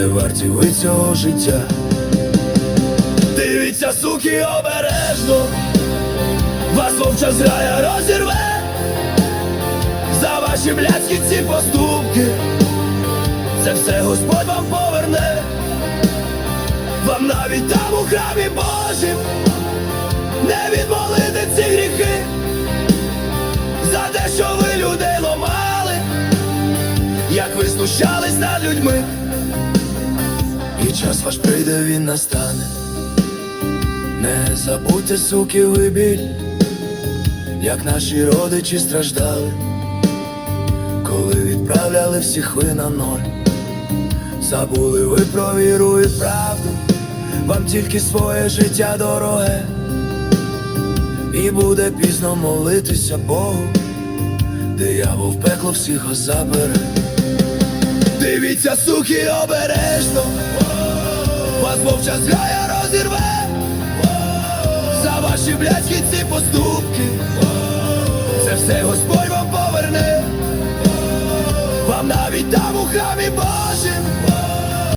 не варті ви цього життя. Дивіться, суки, обережно, вас вовча зграя розірве. За ваші блядські ці поступки. Це все Господь вам поверне, вам навіть там у храмі Божім не відмолити ці гріхи, за те, що ви людей ломали, як ви знущались над людьми, і час ваш прийде, він настане. Не забудьте, суки, ви біль, як наші родичі страждали, коли відправляли всіх ви на ноль. Забули ви про віру і правду, вам тільки своє життя дороге, і буде пізно молитися Богу, диявол в пекло всіх забере. Дивіться, суки, обережно, вас вовча зграя розірве за ваші блядські ці поступки. Це все Господь вам поверне, вам навіть там у храмі Божому